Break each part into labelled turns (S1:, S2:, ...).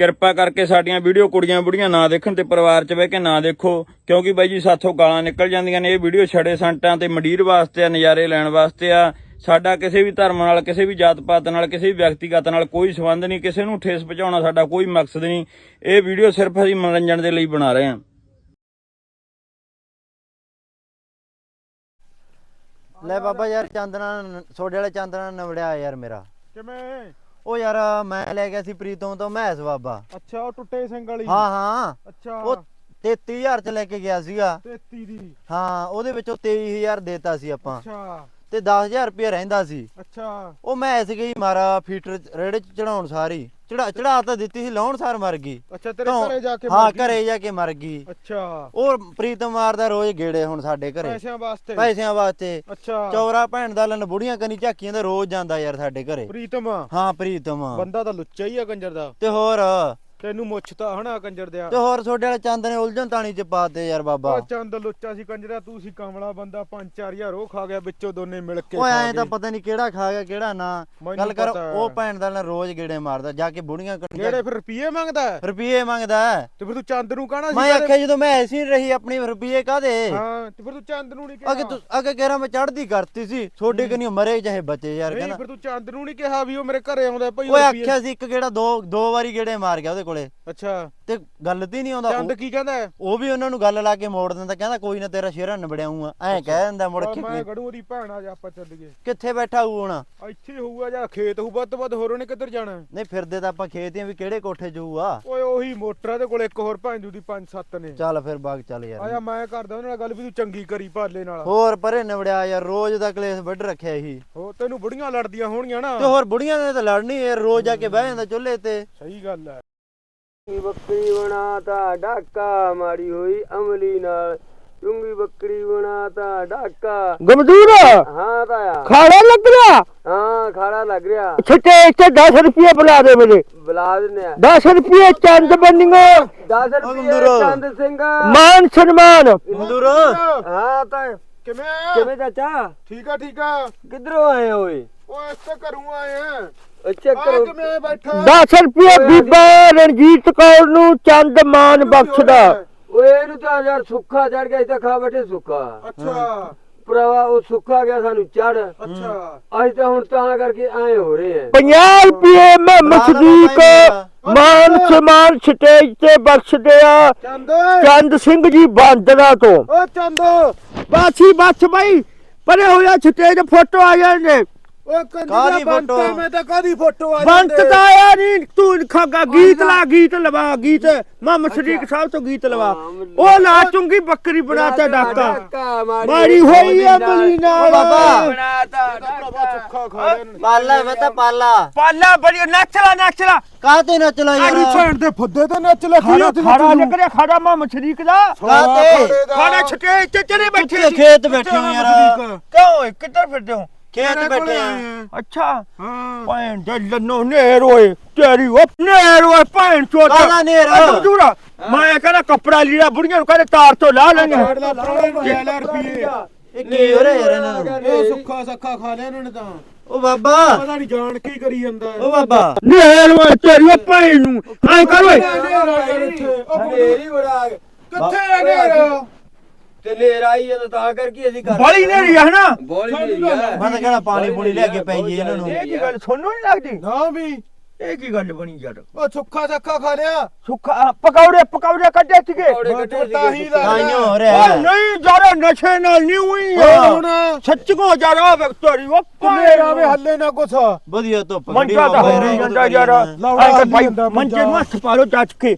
S1: ਕਿਰਪਾ ਕਰਕੇ ਸਾਡੀਆਂ ਵੀਡੀਓ ਕੁੜੀਆਂ ਬੁੜੀਆਂ ਨਾ ਦੇਖਣ ਤੇ ਪਰਿਵਾਰ 'ਚ ਬਹਿ ਕੇ ਨਾ ਦੇਖੋ। ਕਿਉਂਕਿ ਬਾਈ ਜੀ ਸਾਥੋਂ ਗਾਲਾਂ ਨਿਕਲ ਜਾਂਦੀਆਂ ਨੇ। ਇਹ ਵੀਡੀਓ ਛੜੇ ਸੰਟਾਂ ਤੇ ਮੰਡੀਰ ਵਾਸਤੇ ਆ ਨਜ਼ਾਰੇ ਲੈਣ ਵਾਸਤੇ ਆ। ਸਾਡਾ ਕਿਸੇ ਵੀ ਧਰਮ ਨਾਲ ਕਿਸੇ ਵੀ ਜਾਤ ਪਾਤ ਨਾਲ ਕਿਸੇ ਵੀ ਵਿਅਕਤੀਗਤ ਨਾਲ ਕੋਈ ਸੰਬੰਧ ਨਹੀਂ। ਕਿਸੇ ਨੂੰ ਠੇਸ ਪਹੁੰਚਾਉਣਾ ਸਾਡਾ ਕੋਈ ਮਕਸਦ ਨਹੀਂ। ਇਹ ਵੀਡੀਓ ਸਿਰਫ ਅਸੀਂ ਮਨੋਰੰਜਨ ਦੇ ਲਈ ਬਣਾ ਰਹੇ ਹਾਂ।
S2: ਲੈ ਬਾਬਾ ਯਾਰ ਚਾਂਦਨਾ ਛੋਡੇ ਵਾਲੇ ਚਾਂਦਨਾ ਨਵੜਿਆ ਯਾਰ ਮੇਰਾ।
S3: ਕਿਵੇਂ?
S2: ਉਹ ਯਾਰ ਮੈਂ ਲੈ ਗਿਆ ਸੀ ਪ੍ਰੀਤੋਂ ਤੋਂ ਮੈਸ ਬਾਬਾ।
S3: ਅੱਛਾ ਉਹ ਟੁੱਟੇ ਸਿੰਘ ਵਾਲੀ।
S2: ਹਾਂ ਹਾਂ।
S3: ਅੱਛਾ।
S2: ਉਹ 33000 ਚ ਲੈ ਕੇ ਗਿਆ ਸੀਗਾ।
S3: 33 ਦੀ।
S2: ਹਾਂ ਉਹਦੇ ਵਿੱਚੋਂ 23000 ਦੇਤਾ ਸੀ ਆਪਾਂ।
S3: ਅੱਛਾ।
S2: ਤੇ 10000 ਰੁਪਏ ਰਹਿੰਦਾ ਸੀ।
S3: ਅੱਛਾ।
S2: ਉਹ ਮੈਸ ਗਈ ਮਾਰਾ ਫੀਟਰ ਰੇੜੇ ਚ ਚੜਾਉਣ ਸਾਰੀ। ਚੜਾ ਚੜਾ ਤਾਂ ਦਿੱਤੀ ਸੀ ਲਾਉਣ ਸਾਰ ਮਰ ਗਈ।
S3: ਅੱਛਾ ਤੇਰੇ
S2: ਤੋਂ-
S3: ਘਰੇ ਜਾ ਕੇ
S2: ਹਾਂ
S3: ਮਰ ਗਈ?
S2: ਘਰੇ ਜਾ ਕੇ ਮਰ ਗਈ।
S3: ਅੱਛਾ।
S2: ਉਹ ਪ੍ਰੀਤਮ ਮਾਰਦਾ ਰੋਜ਼ ਗੇੜੇ ਹੁਣ ਸਾਡੇ ਘਰੇ।
S3: ਪੈਸਿਆਂ ਵਾਸਤੇ?
S2: ਪੈਸਿਆਂ ਵਾਸਤੇ।
S3: ਅੱਛਾ।
S2: ਚੌਰਾ ਭੈਣ ਦਾ ਲਨ ਬੁੜੀਆਂ ਕਨੀ ਝਾਕੀਆਂ ਦਾ ਰੋਜ਼ ਜਾਂਦਾ ਯਾਰ ਸਾਡੇ ਘਰੇ।
S3: ਪ੍ਰੀਤਮ।
S2: ਹਾਂ ਪ੍ਰੀਤਮ।
S3: ਬੰਦਾ ਤਾਂ ਲੁੱਚਾ ਹੀ ਆ ਕੰਜਰ ਦਾ।
S2: ਤੇ ਹੋਰ?
S3: ਤੈਨੂੰ ਮੁੱਛਤਾ ਹਨਾ ਕੰਜਰ ਦਿਆ
S2: ਤੇ ਹੋਰ ਛੋਡੇ ਵਾਲੇ ਚੰਦ ਨੇ ਉਲਝਣ ਤਾਣੀ ਚ ਪਾਤੇ ਯਾਰ ਬਾਬਾ
S3: ਉਹ ਚੰਦ ਲੁੱਚਾ ਸੀ ਕੰਜਰਾ ਤੂੰ ਸੀ ਕਮਲਾ ਬੰਦਾ 5-4000 ਉਹ ਖਾ ਗਿਆ ਵਿੱਚੋਂ ਦੋਨੇ ਮਿਲ ਕੇ
S2: ਓਏ ਐਂ ਤਾਂ। ਪਤਾ ਨਹੀਂ ਕਿਹੜਾ ਖਾ ਗਿਆ ਕਿਹੜਾ ਨਾ ਗੱਲ ਕਰ। ਉਹ ਭੈਣ ਦਾ ਲਨ ਰੋਜ਼ ਗੇੜੇ ਮਾਰਦਾ ਜਾ ਕੇ ਬੁੜੀਆਂ ਕਨੀ
S3: ਜਿਹੜੇ ਫਿਰ ਰੁਪਏ ਮੰਗਦਾ?
S2: ਰੁਪਏ ਮੰਗਦਾ।
S3: ਤੇ ਫਿਰ ਤੂੰ ਚੰਦ ਨੂੰ ਕਹਣਾ ਸੀ
S2: ਮੈਂ ਆਖਿਆ ਜਦੋਂ ਮੈਂ ਐਸੀ ਨੀ ਰਹੀ ਆਪਣੀ ਰੁਪਏ ਕਾਦੇ
S3: ਹਾਂ ਤੇ ਫਿਰ ਤੂੰ ਚੰਦ ਨੂੰ ਨਹੀਂ
S2: ਅਗੇ
S3: ਕਿਹਾ
S2: ਤੂੰ ਅਗੇ ਕਹਿ ਮੈਂ ਚੜਦੀ ਕਰਤੀ ਸੀ ਛੋਡੇ ਕਨੀ ਮਰੇ ਚਾਹੇ ਬਚੇ ਯਾਰ
S3: ਨਹੀਂ
S2: ਕਹਿੰਦਾ
S3: ਫਿਰ ਤੂੰ ਚੰਦ ਨੂੰ ਨਹੀਂ ਕਿਹਾ ਵੀ ਉਹ ਮੇਰੇ ਘਰੇ ਆਉਂਦਾ ਭਾਈ
S2: ਓਏ ਆਖਿਆ ਸੀ ਇੱਕ ਗੇੜਾ ਦੋ ਦੋ ਵਾਰੀ ਗੇੜੇ ਮਾਰ ਗਿਆ ਉਹਦੇ ਕੋਲੇ।
S3: ਅੱਛਾ।
S2: ਤੇ ਗੱਲ ਤੇ ਨਹੀਂ ਆਉਂਦਾ।
S3: ਚੰਦ
S2: ਉਹ-
S3: ਕੀ ਕਹਿੰਦਾ ਹੈ?
S2: ਉਹ ਵੀ ਉਹਨਾਂ ਨੂੰ ਗੱਲ ਲਾ ਕੇ ਮੋੜ ਦਿੰਦਾ ਕਹਿੰਦਾ ਕੋਈ ਨਾ ਤੇਰਾ ਸ਼ੇਰਾ ਨਿਬੜਿਆਉਂਗਾ ਐਂ ਕਹਿ ਦਿੰਦਾ ਮੁੜ
S3: ਆ
S2: ਕੇ।
S3: ਮੈਂ ਗੜੂ ਉਹਦੀ ਭੈਣ ਆ ਜਾ ਆਪਾਂ ਚੱਲੀਏ
S2: ਕਿੱਥੇ ਬੈਠਾ ਹੋਊ ਹੁਣ?
S3: ਇੱਥੇ ਹੋਊਗਾ ਜਾਂ ਖੇਤ ਹੋਊ ਵੱਧ ਤੋਂ ਵੱਧ ਹੋਰ ਉਹਨੇ ਕਿੱਧਰ ਜਾਣਾ?
S2: ਨਹੀਂ ਫਿਰਦੇ ਤਾਂ ਆਪਾਂ ਖੇਤ ਹੀ ਆ ਵੀ ਕਿਹੜੇ ਕੋਠੇ ਹੋਊਗਾ
S3: ਓਏ ਉਹੀ ਮੋਟਰ ਆ ਦੇ ਕੋਲ ਇੱਕ ਹੋਰ ਭਾਂਜੂ ਦੀ 5-7 ਨੇ।
S2: ਚੱਲ ਫਿਰ ਬਾਗ ਚੱਲ
S3: ਆ ਜਾ
S2: ਯਾਰ
S3: ਮੈਂ ਕਰਦਾ ਉਹਨਾਂ ਨਾਲ ਗੱਲ ਵੀ ਤੂੰ ਚੰਗੀ ਕਰੀ ਭਾਲੇ ਨਾਲ।
S2: ਹੋਰ ਪਰੇ ਨਿਬੜਿਆ ਯਾਰ ਰੋਜ਼ ਦਾ ਕਲੇਸ਼ ਵੱਢ ਰੱਖਿਆ ਇਹੀ।
S3: ਹੋ ਤੈਨੂੰ ਬੁੜੀਆਂ ਲੜਦੀਆਂ ਹੋਣਗੀਆਂ ਨਾ।
S2: ਤੇ ਹੋਰ ਬੁੜੀਆਂ ਨੇ ਤਾਂ ਲੜਨੀ ਯਾਰ ਰੋਜ਼ ਜਾ ਕੇ ਬਹਿ ਜਾਂਦਾ ਚੁੱਲ੍ਹੇ ਤੇ।
S3: ਸਹੀ ਗੱਲ ਹੈ।
S4: ਬੱਕਰੀ ਬਣਾਤਾ ਡਾਕਾ ਮਾਰੀ ਹੋਈ ਅਮਲੀ ਨਾਲ। ਚੁੰਗੀ ਬੱਕਰੀ ਬਣਾਤਾ ਡਾਕਾ।
S5: ਗਮਦੂਰ
S4: ਹਾਂ ਤਾਇਆ
S5: ਖਾੜਾ ਲੱਗ ਰਿਹਾ?
S4: ਹਾਂ ਖਾੜਾ ਲੱਗ ਰਿਹਾ।
S5: ਛਿੱਟੇ ਇੱਥੇ 10 ਰੁਪਏ ਬੁਲਾ ਦੇ ਮੇਰੇ
S4: ਬੁਲਾ ਦਿੰਨੇ ਆ।
S5: 10 ਰੁਪਏ ਚੰਦ ਬੰਨਿਓ।
S4: 10 ਰੁਪਏ। ਚੰਦ ਸਿੰਘ।
S5: ਮਾਨ ਸਨਮਾਨ।
S2: ਮਜ਼ਦੂਰ
S4: ਹਾਂ ਤਾਂ।
S3: ਕਿਵੇਂ?
S4: ਕਿਵੇਂ ਚਾਚਾ?
S3: ਠੀਕ ਆ ਠੀਕ ਆ।
S4: ਕਿੱਧਰੋਂ ਆਏ ਓਏ?
S3: ਓਏ ਇੱਥੇ ਘਰੋਂ ਆਏ ਆ।
S4: ਅੱਛਾ
S3: ਆ
S4: ਕਰੋ।
S3: ਕਿਵੇਂ ਬੈਠਾ?
S5: 10 ਰੁਪਏ ਬੀਬਾ ਰਣਜੀਤ ਕੌਰ ਨੂੰ ਚੰਦ ਮਾਨ ਬਖਸ਼ਦਾ।
S4: ਓਏ ਇਹਨੂੰ ਤਾਂ ਯਾਰ ਸੁੱਖਾ ਚੜ ਗਿਆ ਇੱਥੇ ਖਾ ਬੈਠੇ ਸੁੱਖਾ।
S3: ਅੱਛਾ।
S4: ਭਰਾਵਾ ਉਹ ਸੁੱਖਾ ਗਿਆ ਸਾਨੂੰ ਚੜ
S3: ਅੱਛਾ।
S4: ਅੱਜ ਤਾਂ ਹੁਣ ਤਾਂ ਕਰਕੇ ਆਏ ਹੋ ਰਹੇ ਆ
S5: 50 ਰੁਪਏ ਮੁਹੰਮਦ ਸਦੀਕ ਮਾਨ ਸਨਮਾਨ ਸਟੇਜ ਤੇ ਬਖਸ਼ਦੇ ਆ।
S3: ਚੰਦ
S5: ਚੰਦ ਸਿੰਘ ਜੀ ਬਾਂਦਰਾ ਤੋਂ।
S3: ਓ ਚੰਦ।
S5: ਬਾਸੀ ਬੱਸ ਬਈ। ਪਰੇ ਹੋਇਆ ਸਟੇਜ ਫੋਟੋ ਆ ਜਾਂਦੇ।
S3: ਓ
S2: ਕਾਹਦੀ
S3: ਬੰਤਾ
S2: ਫੋਟੋ?
S3: ਮੈਂ ਤਾਂ ਕਾਦੀ ਫੋਟੋ ਆ
S5: ਬੰਤ
S3: ਜਾਂਦੇ?
S5: ਤਾਂ ਆਇਆ ਨਹੀਂ ਤੂੰ ਖਾਗਾ ਗੀਤ ਲਾ ਗੀਤ ਲਵਾ ਗੀਤ। ਮੁਹੰਮਦ ਸਦੀਕ ਸਾਹਿਬ ਤੋਂ ਗੀਤ ਲਵਾ। ਉਹ ਲਾ ਚੁੰਗੀ ਬੱਕਰੀ ਬਣਾਤਾ ਡਾਕਾ। ਮਾਰੀ ਹੋਈ ਆ ਬਲੀ ਨਾਲ।
S2: ਬਾਬਾ।
S4: ਬਣਾਤਾ
S3: ਨੇ।
S2: ਪਾਲਾ ਮੈਂ ਤਾਂ ਪਾਲਾ।
S5: ਪਾਲਾ ਬੜੀ ਨੱਚਲਾ ਨੱਚਲਾ।
S2: ਕਾਹਤੇ ਨਾ ਚਲਾ
S3: ਆਰੀ
S2: ਯਾਰ
S3: ਭੈਣ ਦੇ ਫੁੱਦੇ ਤੇ ਨੱਚ ਲੱਗੀ
S5: ਖਾੜਾ ਲੱਗ ਰਿਹਾ ਖਾੜਾ ਮੁਹੰਮਦ ਸਦੀਕ ਦਾ।
S2: ਕਾਹਤੇ
S5: ਖਾੜਾ ਛਟੇ ਤੇ ਚਲੇ ਬੈਠੇ
S2: ਖੇਤ ਬੈਠੇ ਯਾਰ?
S5: ਕਿਉਂ ਓਏ ਕਿੱਧਰ ਫਿਰਦੇ ਹੋ?
S2: ਖੇਤ ਬੈਠੇ ਆ?
S5: ਅੱਛਾ।
S3: ਹਾਂ।
S5: ਭੈਣ ਦੇ ਲੰਨੋ ਨੇਰ ਓਏ ਤੇਰੀ ਉਹ ਨੇਰ ਓਏ ਭੈਣ ਚੋਦ।
S2: ਕਾਹਦਾ ਨੇਰ?
S5: ਦੂਰਾ ਮੈਂ ਕਹਿੰਦਾ ਕੱਪੜਾ ਲੀੜਾ ਬੁੜੀਆਂ ਨੂੰ ਕਹਿੰਦੇ ਤਾਰ ਤੋਂ ਲਾ ਲੈਂਗੇ।
S2: ਇਹ ਕੀ ਹੋ ਰਿਹਾ ਯਾਰ ਇਹਨਾਂ ਨੂੰ?
S3: ਉਹ ਸੁੱਖਾ ਸੱਖਾ ਖਾ ਲਿਆ ਇਹਨਾਂ ਨੇ ਤਾਂ।
S2: ਉਹ ਬਾਬਾ।
S3: ਪਤਾ ਨਹੀਂ ਜਾਣ ਕੀ ਕਰੀ ਜਾਂਦਾ
S2: ਉਹ ਬਾਬਾ।
S5: ਨੇਰ ਓਏ ਤੇਰੀ ਉਹ ਭੈਣ ਨੂੰ। ਐ ਕਰ ਓਏ।
S4: ਨੇਰੀ ਬੜਾ
S3: ਕਿੱਥੇ ਆ ਨੇਰ?
S4: ਤੇ ਨੇਰ ਆਈ ਹੈ ਤਾਂ ਤਾਂ ਕਰਕੇ ਅਸੀਂ ਕਰ
S5: ਬੜੀ ਨੇਰੀ ਹੈ ਨਾ
S4: ਬੋਲੀ ਨੇਰੀ ਆ।
S2: ਮੈਂ ਤਾਂ ਕਹਿਣਾ ਪਾਣੀ ਪੂਣੀ ਲੈ ਕੇ ਪੈ ਜੀ ਇਹਨਾਂ ਨੂੰ।
S5: ਇਹ ਕੀ ਗੱਲ ਸੁਣਨੋਂ ਨਹੀਂ ਲੱਗਦੀ?
S3: ਨਾ ਵੀ।
S5: ਇਹ ਕੀ ਗੱਲ ਬਣੀ ਯਾਰ
S3: ਉਹ ਸੁੱਖਾ ਸੱਖਾ ਖਾ ਲਿਆ।
S5: ਸੁੱਖਾ ਪਕੌੜੇ ਪਕੌੜੇ ਕੱਢੇ ਸੀਗੇ।
S4: ਪਕੌੜੇ
S3: ਤਾਂ ਹੀ। ਲੱਗਦਾ।
S2: ਤਾਈਓ ਹੋ
S5: ਉਹ
S2: ਰਿਹਾ
S5: ਨਹੀਂ ਜਰਾ ਨਸ਼ੇ ਨਾਲ ਨਹੀਂ ਹੋਈ
S3: ਹੁਣ?
S5: ਸੱਚ ਕੋ ਜਰਾ ਵਿਕਟੋਰੀ ਉਹ
S3: ਨੇਰ ਆਵੇ ਹੱਲੇ ਨਾ ਕੁਛ।
S2: ਵਧੀਆ ਧੁੱਪ
S5: ਮੰਜਾ ਤਾਂ ਹੋ ਨਹੀਂ ਜਾਂਦਾ ਯਾਰ।
S3: ਲਾਉਣਾ
S5: ਭਾਈ
S3: ਜਾਂਦਾ
S5: ਮੰਜੇ ਨੂੰ। ਹੱਥ ਪਾ ਲੋ ਚੱਜ ਕੇ।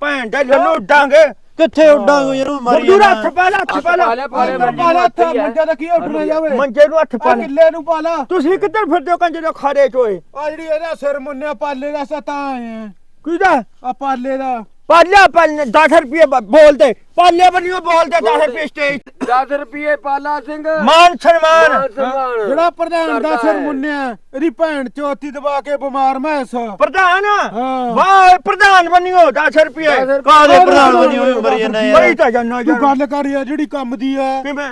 S5: ਭੈਣ ਦੇ ਡਾਂਗੇ
S2: ਕਿੱਥੇ ਉੱਡਾਂਗੇ ਯਾਰ ਮਰੀ ਜਾਣਾ।
S5: ਹੱਥ ਪਾ ਲੈ ਹੱਥ ਪਾ ਲੈ।
S4: ਪਾਲੇ ਪਾਲੇ
S3: ਪਾਲਾ ਪਾਲਾ ਤਾਂ ਮੰਜਾ ਦਾ ਕੀ ਉੱਠਣਾ ਜਾਵੇ।
S5: ਮੰਜੇ ਨੂੰ ਹੱਥ ਪਾ ਲੈ।
S3: ਕਿੱਲੇ ਨੂੰ ਪਾਲਾ
S5: ਤੁਸੀਂ ਕਿੱਧਰ ਫਿਰਦੇ ਹੋ ਕੰਜੇ ਦੇ ਖਾਰੇ ਚੋਏ
S3: ਆ ਜਿਹੜੀ ਇਹਦਾ ਸਿਰ ਮੁੰਨਿਆ ਪਾਲੇ ਦਾ ਸਤਾ ਆਏ
S5: ਕਿਹਦਾ?
S3: ਆ ਪਾਲੇ ਦਾ।
S5: ਪਾਲਿਆ ਪਾਲਿਆ 10 ਰੁਪਏ ਬ- ਬੋਲਦੇ। ਪਾਲਿਆ ਬਣੀਓ ਬੋਲਦੇ 10 ਰੁਪਏ ਸਟੇਜ
S4: 10 ਰੁਪਏ ਪਾਲਾ ਸਿੰਘ।
S5: ਮਾਨ ਸਨਮਾਨ।
S4: ਮਾਨ ਸਨਮਾਨ।
S3: ਜਿਹੜਾ ਪ੍ਰਧਾਨ ਦਾ ਸਿਰ। ਮੁੰਨਿਆ ਇਹਦੀ ਭੈਣ ਚੌਥੀ ਦਬਾ ਕੇ ਬਿਮਾਰ ਮੈਸ।
S5: ਪ੍ਰਧਾਨ?
S3: ਹਾਂ।
S5: ਵਾਹ ਪ੍ਰਧਾਨ ਬਣੀਓ 10 ਰੁਪਏ।
S2: ਕਾਹਦੇ ਪ੍ਰਧਾਨ ਬਣੀ ਹੋਈ ਮਰੀ ਜਾਂਦਾ
S5: ਬੜੀ
S2: ਯਾਰ
S5: ਤਾਂ ਜਾਨਾ
S3: ਤੂੰ ਗੱਲ ਕਰ ਯਾਰ ਜਿਹੜੀ ਕੰਮ ਦੀ ਆ
S5: ਕਿਵੇਂ?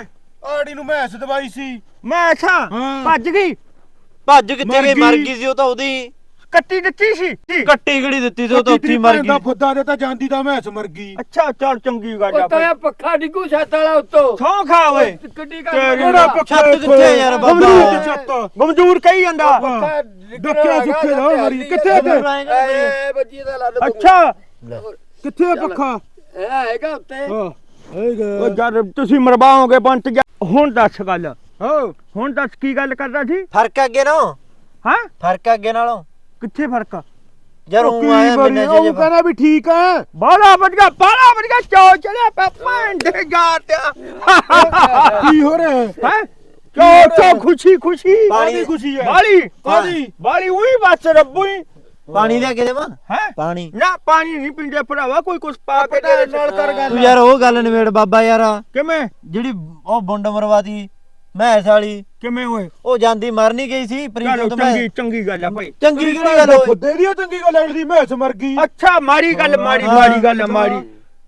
S3: ਆੜੀ ਨੂੰ ਮੈਸ ਦਵਾਈ ਸੀ।
S5: ਮੈਂ ਅੱਛਾ
S3: ਹਾਂ।
S5: ਭੱਜ ਗਈ।
S2: ਭੱਜ ਕਿੱਥੇ
S3: ਮਰ
S2: ਗਈ। ਮਰ
S3: ਗਈ।
S2: ਗਈ ਸੀ ਉਹ ਤਾਂ ਉਹਦੀ
S5: ਕੱਟੀ ਦਿੱਤੀ ਸੀ।
S2: ਕੱਟੀ ਕਿਹੜੀ ਦਿੱਤੀ ਸੀ? ਉਹ ਤਾਂ ਉੱਥੇ ਹੀ ਮਰ ਗਈ।
S3: ਫੁੱਦਾ ਦੇ ਤਾਂ ਜਾਂਦੀ ਤਾਂ ਮੈਸ ਮਰ ਗਈ।
S5: ਅੱਛਾ ਚੱਲ ਚੰਗੀ ਗੱਲ ਆ
S4: ਉਹ ਤਾਂ ਪੱਖਾ ਡਿੱਗੂ ਛੱਤ ਵਾਲਾ ਉੱਤੋਂ।
S5: ਸੌ ਖਾ ਓਏ।
S4: ਕਿੱਡੀ
S5: ਤੇਰੀ
S3: ਕਿਹੜਾ
S4: ਪੱਖਾ
S3: ਪੱਖਾ
S2: ਛੱਤ ਕਿੱਥੇ ਯਾਰ ਬਾਬਾ?
S3: ਅਮਰੂਦ ਦੀ ਛੱਤ।
S5: ਮਮਜੂਰ ਕਹੀ ਜਾਂਦਾ।
S3: ਡੱਕਿਆ ਸੁੱਕੇ ਦਾ ਮਰੀ ਕਿੱਥੇ ਤੇ
S4: ਐ ਬੱਜੀ ਦਾ ਲੱਦ
S5: ਅੱਛਾ।
S3: ਕਿੱਥੇ ਆ ਪੱਖਾ?
S4: ਇਹ ਹੈਗਾ ਉੱਤੇ।
S3: ਹਾਂ ਹੈਗਾ।
S5: ਉਹ ਜਦ ਤੁਸੀਂ ਮਰਵਾਓਗੇ ਬੰਤ ਜਾ ਹੁਣ ਦੱਸ ਗੱਲ।
S3: ਹਾਂ।
S5: ਹੁਣ ਦੱਸ ਕੀ ਗੱਲ ਕਰਦਾ ਸੀ?
S2: ਫ਼ਰਕ ਅੱਗੇ ਨਾਲੋਂ?
S5: ਹਾਂ?
S2: ਫ਼ਰਕ ਅੱਗੇ ਨਾਲੋਂ?
S5: ਕਿੱਥੇ ਫ਼ਰਕ ਆ?
S2: ਯਾਰ
S3: ਉਹ
S2: ਉਹ ਆਇਆ ਮੈਨੇ
S3: ਉਹ
S2: ਜੇ
S3: ਕਹਿੰਦਾ ਵੀ ਠੀਕ ਹੈ
S5: ਬਾਲਾ ਵਧੀਆ ਬਾਲਾ ਵਧੀਆ ਚੋ ਚਲੇ ਪਪਾਂ ਦੇ ਜਾਤਿਆ
S3: ਕੀ ਹੋ ਰਿਹਾ ਹੈ?
S5: ਹੈ? ਚੋ ਚੋ ਖੁਸ਼ੀ ਖੁਸ਼ੀ।
S3: ਕਾਹਦੀ ਖੁਸ਼ੀ ਹੈ।
S5: ਬਾਲੀ
S3: ਕਾਹਦੀ?
S5: ਬਾਲੀ ਉਹੀ ਬਸ ਰੱਬੂ ਹੀ।
S2: ਪਾਣੀ ਲਿਆ ਕੇ ਦੇਵਾਂ?
S5: ਹੈ?
S2: ਪਾਣੀ।
S5: ਨਾ ਪਾਣੀ ਨਹੀਂ ਪੀਂਦੇ ਭਰਾਵਾ ਕੋਈ ਕੁਛ ਪਾ ਕੇ
S3: ਨਾਲ ਕਰ ਗੱਲ।
S2: ਤੂੰ ਯਾਰ ਉਹ ਗੱਲ ਨਿਬੇੜ ਬਾਬਾ ਯਾਰ।
S5: ਕਿਵੇਂ?
S2: ਜਿਹੜੀ ਉਹ ਬੁੰਡ ਮਰਵਾਦੀ ਮੈਸ ਵਾਲੀ।
S5: ਕਿਵੇਂ ਹੋਏ
S2: ਉਹ ਜਾਂਦੀ ਮਰ ਨਹੀਂ ਗਈ ਸੀ ਪ੍ਰੀਤਮ
S5: ਚਲੋ
S2: ਤੋਂ
S5: ਚੰਗੀ
S2: ਮੈਂ
S5: ਚੰਗੀ ਗੱਲ ਆ ਭਾਈ।
S2: ਚੰਗੀ ਕਿਹੜੀ ਗੱਲ ਹੋਈ
S3: ਫੁੱਦੇ ਦੀ ਉਹ ਚੰਗੀ ਗੱਲ ਐਡੀ ਮੈਸ ਮਰ ਗਈ।
S5: ਅੱਛਾ ਮਾੜੀ ਗੱਲ ਮਾੜੀ
S2: ਹਾਂ।
S5: ਮਾੜੀ ਗੱਲ ਆ, ਮਾੜੀ।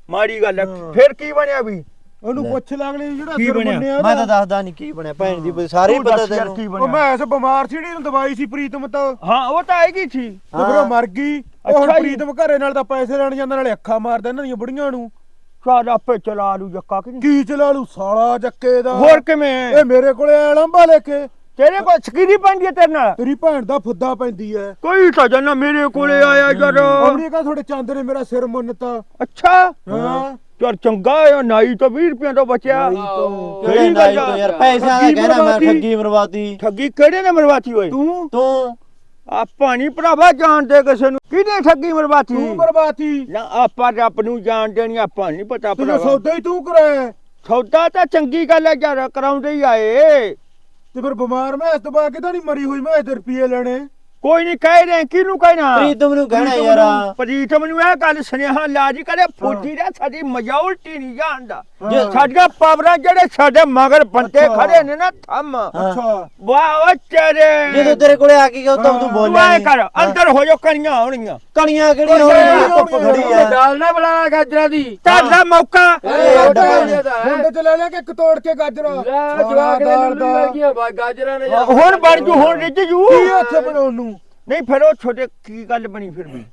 S5: ਮਾੜੀ ਗੱਲ ਆ। ਫਿਰ ਕੀ ਬਣਿਆ ਵੀ?
S3: ਉਹਨੂੰ ਪੁੱਛ ਲਾਗਲੇ ਜਿਹੜਾ
S5: ਕੀ
S3: ਸਿਰ
S5: ਬਣਿਆ?
S3: ਬੰਨਿਆ
S2: ਮੈਂ
S3: ਉਹਦਾ।
S2: ਤਾਂ ਦੱਸਦਾ ਨਹੀਂ ਕੀ ਬਣਿਆ ਭੈਣ ਦੀ ਸਾਰੇ ਹੀ
S5: ਤੂੰ
S2: ਪਤਾ
S5: ਦੱਸ ਯਾਰ
S2: ਤੈਨੂੰ।
S5: ਕੀ
S3: ਉਹ
S5: ਬਣਿਆ?
S3: ਮੈਸ ਬਿਮਾਰ ਸੀ ਜਿਹੜੀ ਨੂੰ ਦਵਾਈ ਸੀ ਪ੍ਰੀਤਮ ਤਾਂ।
S5: ਹਾਂ ਉਹ ਤਾਂ ਆਏਗੀ ਸੀ।
S3: ਤੇ ਫਿਰ ਉਹ ਮਰ ਗਈ। ਉਹ ਹੁਣ
S5: ਅੱਛਾ ਜੀ।
S3: ਪ੍ਰੀਤਮ ਘਰੇ ਨਾਲ ਤਾਂ ਪੈਸੇ ਲੈਣ ਜਾਂਦਾ ਨਾਲੇ ਅੱਖਾਂ ਮਾਰਦਾ ਇਹਨਾਂ ਦੀਆਂ ਬੁੜੀਆਂ ਨੂੰ।
S5: ਚੱਲ ਆਪੇ ਚਲਾ ਲੂ ਜੱਕਾ ਕਿ ਨਹੀਂ?
S3: ਕੀ ਚਲਾ ਲੂ? ਸਾਲਾ ਜੱਕੇ ਦਾ।
S5: ਹੋਰ ਕਿਵੇਂ?
S3: ਇਹ ਮੇਰੇ ਕੋਲੇ ਆਇਆ ਲੰਬਾ ਲੈ ਕੇ।
S5: ਤੇਰੇ ਕੋਲ ਸਕੀਰੀ ਪੈਂਦੀ ਹੈ ਤੇਰੇ ਨਾਲ?
S3: ਤੇਰੀ ਭੈਣ ਦਾ ਫੁੱਦਾ ਪੈਂਦੀ ਐ।
S5: ਕੋਈ ਤਾਂ ਜਨਾ ਮੇਰੇ ਕੋਲੇ ਆਇਆ ਯਾਰ
S3: ਅਮਰੀਕਾ ਤੁਹਾਡੇ ਚੰਦ ਨੇ ਮੇਰਾ ਸਿਰ ਮੁੰਨਤਾ।
S5: ਅੱਛਾ।
S3: ਹਾਂ।
S5: ਯਾਰ ਚੰਗਾ ਹੈ ਨਾਈ ਤਾਂ 20 ਰੁਪਏ ਤੋਂ ਬਚਿਆ।
S2: ਕਿਹੜੇ ਨਾਈ। ਤੋਂ ਯਾਰ ਪੈਸਿਆਂ ਦਾ ਕਹਿਣਾ ਮੈਂ
S3: ਮਰਵਾਤੀ।
S2: ਠੱਗੀ ਮਰਵਾਤੀ।
S5: ਠੱਗੀ ਕਿਹੜੇ ਨੇ ਮਰਵਾਤੀ ਓਏ?
S3: ਤੂੰ?
S2: ਤੂੰ?
S5: ਆਪਾਂ ਨਹੀਂ ਭਰਾਵਾ ਜਾਣਦੇ ਕਿਸੇ ਨੂੰ? ਕਿਹਨੇ ਠੱਗੀ ਮਰਵਾਤੀ?
S3: ਤੂੰ ਬਰਬਾਤੀ
S5: ਨਾ ਆਪਾਂ ਰੱਬ ਨੂੰ ਜਾਣਦੇ ਨਹੀਂ ਆਪਾਂ ਨਹੀਂ ਪਤਾ
S3: ਤੂੰ
S5: ਭਰਾਵਾ।
S3: ਸੌਦਾ ਹੀ ਤੂੰ ਕਰਾਇਆ।
S5: ਸੌਦਾ ਤਾਂ ਚੰਗੀ ਗੱਲ ਹੈ ਯਾਰ ਕਰਾਉਂਦੇ ਹੀ ਆਏ।
S3: ਤੇ ਫਿਰ ਬਿਮਾਰ ਮੈਂ ਇਸ ਤੋਂ ਬਾਅਦ ਕਿਦਾਂ ਨਹੀਂ ਮਰੀ ਹੋਈ? ਮੈਂ ਤੇ ਰੁਪਏ ਲੈਣੇ।
S5: ਕੋਈ ਨਹੀਂ ਕਹਿ ਰਹੇ ਕਿਹਨੂੰ ਕਹਿਣਾ?
S2: ਪ੍ਰੀਤਮ ਨੂੰ ਕਹਿਣਾ ਯਾਰ।
S5: ਪ੍ਰੀਤਮ ਨੂੰ ਇਹ ਗੱਲ ਸੁਨੇਹਾ ਲਾਜ ਕਰੇ ਫੌਜੀ ਦਾ ਸਾਡੀ ਮਜੌਰਟੀ ਨਹੀਂ ਜਾਣਦਾ।
S3: ਜੇ
S5: ਸਾਡੀਆਂ ਪਾਵਰਾਂ ਜਿਹੜੇ ਸਾਡੇ ਮਗਰ ਬੰਦੇ। ਖੜੇ ਨੇ ਨਾ ਥੰਮ।
S3: ਅੱਛਾ।
S5: ਵਾਹ ਓ ਤੇਰੇ।
S2: ਜਦੋਂ ਤੇਰੇ ਕੋਲੇ ਆ ਕੇ ਗਿਆ ਉਦੋਂ ਤੂੰ
S5: ਤੂੰ
S2: ਬੋਲਿਆ ਨਹੀਂ।
S5: ਕਰ ਅੰਦਰ ਹੋ ਜਾ ਕਣੀਆਂ ਆਉਣੀਆਂ
S2: ਕਣੀਆਂ ਕਿਹੜੀਆਂ ਹੋਣਗੀਆਂ? ਧੁੱਪ ਖੜੀ ਆ।
S4: ਦਾਲ ਨਾ ਬਣਾ ਗਾਜਰਾਂ ਦੀ।
S5: ਤੁਹਾਡਾ ਮੌਕਾ।
S3: ਮੁੰਡੇ ਚ ਲੈ ਲਿਆ ਕਿ ਇੱਕ ਤੋੜ ਕੇ ਗਾਜਰਾ?
S4: ਲੈ ਜਵਾਕ ਨੇ ਲੱਗੀਆਂ ਬਾ ਗਾਜਰਾਂ ਨੇ
S5: ਹੁਣ ਬਣ ਜੂ ਹੁਣ ਰਿੱਝ। ਜੂ
S3: ਕੀ ਉੱਥੇ ਬਣਾਉਣ ਨੂੰ?
S5: ਨਹੀਂ ਫਿਰ ਉਹ ਛੋਟੇ ਕੀ ਗੱਲ ਬਣੀ ਫਿਰ ਵੀ?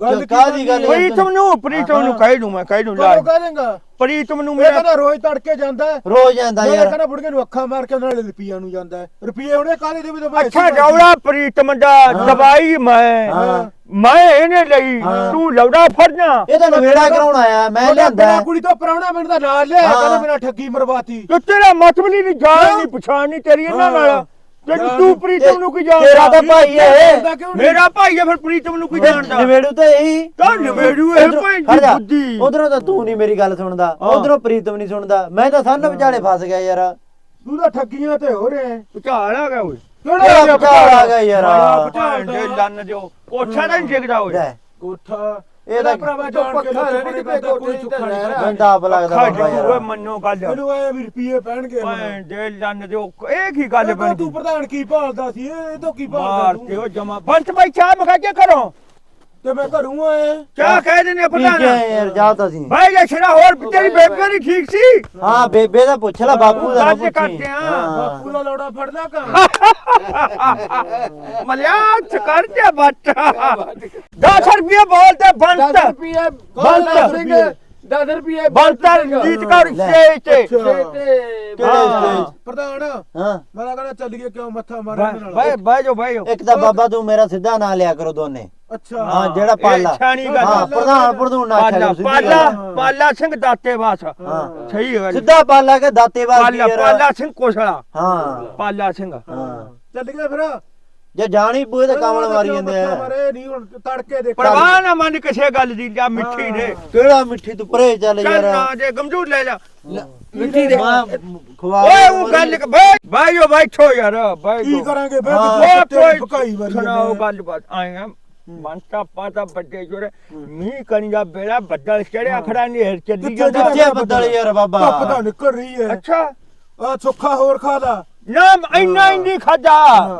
S3: ਗੱਲ ਕੀ
S2: ਕਾਹਦੀ ਗੱਲ ਹੈ?
S5: ਪ੍ਰੀਤਮ ਨੂੰ ਪ੍ਰੀਤਮ ਨੂੰ ਕਹਿ ਦੂੰ ਮੈਂ ਕਹਿ ਦੂੰ ਲਾ
S3: ਕਦੋਂ ਕਹਿ ਦੇਂਗਾ?
S5: ਪ੍ਰੀਤਮ ਨੂੰ
S3: ਇਹ
S5: ਮੇਰਾ
S3: ਕਹਿੰਦਾ ਰੋਜ਼ ਤੜਕੇ ਜਾਂਦਾ ਹੈ।
S2: ਰੋਜ਼ ਜਾਂਦਾ
S3: ਮੈਂ
S2: ਯਾਰ।
S3: ਕਹਿੰਦਾ ਬੁੜੀਆਂ ਨੂੰ ਅੱਖਾਂ ਮਾਰ ਕੇ ਨਾਲੇ ਰੁਪਈਆ ਨੂੰ ਜਾਂਦਾ ਹੈ। ਰੁਪਈਏ ਉਹਨੇ ਕਾਹਦੇ ਦੇ ਵੀ ਤਾਂ ਪੈਸੇ
S5: ਅੱਛਾ। ਜੌੜਾ ਪ੍ਰੀਤਮ ਦਾ ਦਵਾਈ ਮੈਂ।
S2: ਹਾਂ।
S5: ਮੈਂ ਇਹਨੇ ਲਈ।
S2: ਹਾਂ।
S5: ਤੂੰ ਲੌੜਾ ਫੜਨਾ
S2: ਇਹ ਤਾਂ ਨਵੇੜਾ ਕਰਾਉਣ ਆਇਆ ਮੈਂ ਲਿਆਂਦਾ।
S3: ਬਿਨਾਂ ਕੁੜੀ ਤੋਂ ਪਰਾਉਣਾ ਮੈਨੂੰ ਤਾਂ ਨਾਲ ਲਿਆ
S2: ਹਾਂ।
S3: ਕਹਿੰਦਾ ਮੇਰਾ ਠੱਗੀ ਮਰਵਾਤੀ।
S5: ਤੇ ਤੇਰਾ ਮਤਲਬ ਨਹੀਂ ਜਾਣ ਨਹੀਂ ਪਛਾਣ ਨਹੀਂ ਤੇਰੀ ਇਹਨਾਂ ਨਾਲ।
S3: ਹਾਂ। ਜਾਣ
S5: ਤੂੰ। ਪ੍ਰੀਤਮ ਨੂੰ ਕੀ
S2: ਤੇਰਾ ਤਾਂ
S5: ਜਾਣਦਾ
S2: ਭਾਈ ਹੈ?
S5: ਮੇਰਾ ਭਾਈ ਹੈ ਫਿਰ ਪ੍ਰੀਤਮ ਨੂੰ ਕੀ ਜਾਣਦਾ?
S2: ਨਵੇੜੂ ਤਾਂ ਇਹੀ।
S5: ਤਾਂ ਨਵੇੜੂ ਇਹ ਭਾਈ ਦੀ ਬੁੱਧੀ।
S2: ਉਧਰੋਂ ਤਾਂ ਤੂੰ ਨਹੀਂ ਮੇਰੀ ਗੱਲ ਸੁਣਦਾ। ਉਧਰੋਂ ਪ੍ਰੀਤਮ ਨਹੀਂ ਸੁਣਦਾ। ਮੈਂ ਤਾਂ ਸੰਨ ਵਿਚਾਲੇ ਫਸ ਗਿਆ ਯਾਰ।
S3: ਤੂੰ ਤਾਂ ਠੱਗੀਆਂ ਤੇ ਹੋ ਰਿਹਾ। ਹੈ
S5: ਭੁਚਾਲ ਆ ਗਿਆ ਓਏ।
S2: ਕਿਹੜਾ ਭੁਚਾਲ ਆ ਗਿਆ? ਯਾਰ?
S3: ਭੁਚਾਲ
S5: ਦੇ। ਲੰਨ ਦਿਓ ਕੋਠਾ ਤਾਂ ਨਹੀਂ ਡਿੱਗਦਾ ਓਏ।
S3: ਕੋਠਾ।
S2: ਇਹ ਤਾਂ
S3: ਭਰਾਵਾ ਜਾਣ ਕੇ
S4: ਨਹੀਂ ਤੇ
S3: ਕੋਈ ਚੁੱਕਾ ਨਹੀਂ
S2: ਮੈਨੂੰ ਤਾਂ ਆਪ ਲੱਗਦਾ ਬਾਬਾ
S5: ਓਏ
S2: ਯਾਰ।
S5: ਮੰਨੋ ਗੱਲ।
S3: ਇਹਨੂੰ ਆਏ ਵੀ ਰੁਪਈਏ ਪੈਣਗੇ
S5: ਭਾਂ ਦੇ ਲੰਨ ਦਿਓ ਇਹ ਕੀ ਗੱਲ ਬਣ?
S3: ਤੂੰ ਪ੍ਰਧਾਨ ਕੀ ਭਾਲਦਾ ਸੀ? ਇਹ ਤੋਂ ਕੀ ਭਾਲਦਾ
S5: ਮਾਰ
S3: ਤੂੰ?
S5: ਤੇ ਉਹ ਜਮਾ ਬੰਤ ਭਾਈ ਚਾਹ ਮਖਾ ਕੇ ਕਰੋ
S3: ਤੇ ਮੈਂ ਘਰੋਂ ਆਇਆ।
S5: ਚਾਹ ਕਹਿ ਦਿੰਦੇ
S2: ਠੀਕ
S5: ਪ੍ਰਧਾਨ?
S2: ਹੈ ਯਾਰ ਜਾ ਤਾਂ ਸੀ
S5: ਭਾਈ ਜੇ ਛੜਾ ਹੋਰ ਤੇਰੀ ਬੇਬੇ ਨਹੀਂ ਠੀਕ ਸੀ?
S2: ਹਾਂ ਬੇਬੇ ਦਾ ਪੁੱਛ ਲੈ ਬਾਪੂ ਦਾ ਨਾ ਪੁੱਛੀ।
S5: ਕਰਦੇ ਆ।
S3: ਬਾਪੂ ਦਾ ਲੋੜਾ ਫੜ ਲਿਆ ਕਰ
S5: ਮਲਿਆ ਚਕਰ ਤੇ ਬੱਟ 10 ਰੁਪਏ ਬੋਲਦੇ
S4: 10
S5: ਬੰਤ।
S4: ਰੁਪਏ
S3: ਬੰਦ।
S4: ਬੰਦ ਸਿੰਘ 10 ਰੁਪਏ
S5: ਬੰਤਰ ਜੀਤ ਕੌਰ ਸਟੇਜ ਤੇ। ਹਾਂ।
S3: ਪ੍ਰਧਾਨ
S2: ਹਾਂ।
S3: ਮੈਂ ਕਹਿੰਦਾ ਚੱਲੀਏ ਕਿਉਂ ਮੱਥਾ ਮਾਰਨ ਦੇ ਨਾਲ।
S5: ਬਾਈ ਬਾਈ ਜੋ ਬਾਈ
S2: ਇੱਕ ਤਾਂ ਬਾਬਾ ਤੂੰ ਮੇਰਾ ਸਿੱਧਾ ਨਾਂ ਲਿਆ ਕਰੋ ਦੋਨੇ।
S3: ਅੱਛਾ।
S2: ਹਾਂ ਜਿਹੜਾ ਪਾਲਾ।
S5: ਛਾਣੀ ਗੱਲ।
S2: ਹਾਂ ਪ੍ਰਧਾਨ ਪ੍ਰਧੂਨ ਨਾ ਆਖਿਆ
S5: ਪਾਲਾ ਪਾਲਾ। ਪਾਲਾ ਸਿੰਘ ਦਾਤੇ ਬਾਸ
S2: ਹਾਂ।
S5: ਸਹੀ ਗੱਲ।
S2: ਸਿੱਧਾ ਪਾਲਾ ਕੇ ਦਾਤੇ ਵਾਲੀ
S5: ਪਾਲਾ ਪਾਲਾ ਸਿੰਘ ਕੋਸਲਾ।
S2: ਹਾਂ।
S5: ਪਾਲਾ ਸਿੰਘ।
S2: ਹਾਂ।
S3: ਚੱਲੀਏ ਫਿਰ।
S2: ਜੇ ਜਾਣੀ ਬੂਏ ਤੇ ਕਾਮਲ ਮਾਰੀ ਜਾਂਦੇ ਆ।
S3: ਮਾਰੇ ਨਹੀਂ ਹੁਣ ਤੜਕੇ ਦੇ
S5: ਪਰਵਾਹ ਨਾ ਮੰਨ ਕਿਸੇ ਗੱਲ ਦੀ ਜਾਂ ਮਿੱਠੀ ਦੇ।
S2: ਕਿਹੜਾ ਮਿੱਠੀ ਤੂੰ ਪਰੇ ਚੱਲ
S5: ਚੱਲ
S2: ਯਾਰ।
S5: ਨਾ ਜੇ ਗਮਜੂਰ ਲੈ ਜਾ
S2: ਮਿੱਠੀ ਦੇ। ਖਵਾ
S5: ਓਏ ਉਹ ਗੱਲ ਬਾਈ ਬਾਈਓ ਬੈਠੋ ਯਾਰ ਬਾਈ
S3: ਕੀ ਕਰਾਂਗੇ? ਬੇ
S5: ਕੋਈ
S3: ਭਕਾਈ ਵਾਰੀ
S5: ਸੁਣਾਓ ਗੱਲ ਬਾਤ ਆਏਗਾ ਮੰਤਾ ਪਾਤਾ ਵੱਡੇ ਜੋਰੇ ਮੀਂਹ ਕਣੀਆ ਬੇੜਾ ਬੱਦਲ ਚੜਿਆ ਖੜਾ ਨੇਰ ਚੱਲੀ
S3: ਕਿੱਥੇ
S2: ਬੱਦਲ ਯਾਰ ਬਾਬਾ।
S3: ਧੁੱਪ ਤਾਂ ਨਿਕਲ ਰਹੀ ਹੈ।
S5: ਅੱਛਾ।
S3: ਆ ਸੁੱਖਾ ਹੋਰ ਖਾ ਲਾ।
S5: ਨਾ ਇੰਨਾ ਇੰਨੀ ਖਾਦਾ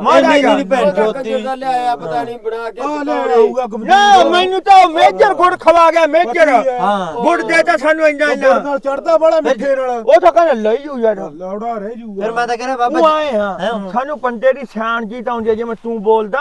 S5: ਮਾਰਾ
S2: ਇੰਨੀ ਨਹੀਂ ਭੈਣ
S4: ਕੰਜਰ ਦਾ ਲਿਆਇਆ ਪਤਾ ਨਹੀਂ ਬਣਾ ਕੇ
S3: ਆ ਲੈ। ਆਊਗਾ
S5: ਨਾ ਮੈਨੂੰ ਤਾਂ ਮੇਜਰ ਗੁੜ ਖਵਾ ਗਿਆ ਮੇਜਰ।
S2: ਹਾਂ।
S5: ਗੁੜ ਦੇ ਤਾਂ ਸਾਨੂੰ ਇੰਨਾ
S3: ਗੁੜ
S5: ਇੰਨਾ
S3: ਨਾਲ ਚੜਦਾ ਬੜਾ ਮਿੱਠੇ ਨਾਲ।
S5: ਉਹ ਤਾਂ ਕਹਿੰਦਾ ਲਈ ਜੂ ਯਾਰ।
S3: ਲੌੜਾ ਰਹਿ ਜੂਗਾ
S2: ਫਿਰ ਮੈਂ ਤਾਂ ਕਹਿੰਦਾ
S5: ਉਹ
S2: ਬਾਬਾ
S5: ਆਏ ਹਾਂ? ਸਾਨੂੰ ਬੰਦੇ ਦੀ ਸਿਆਣ ਜੀ ਤਾਂ ਆਉਂਦੀ ਹੈ ਜਿਵੇਂ ਤੂੰ ਬੋਲਦਾ।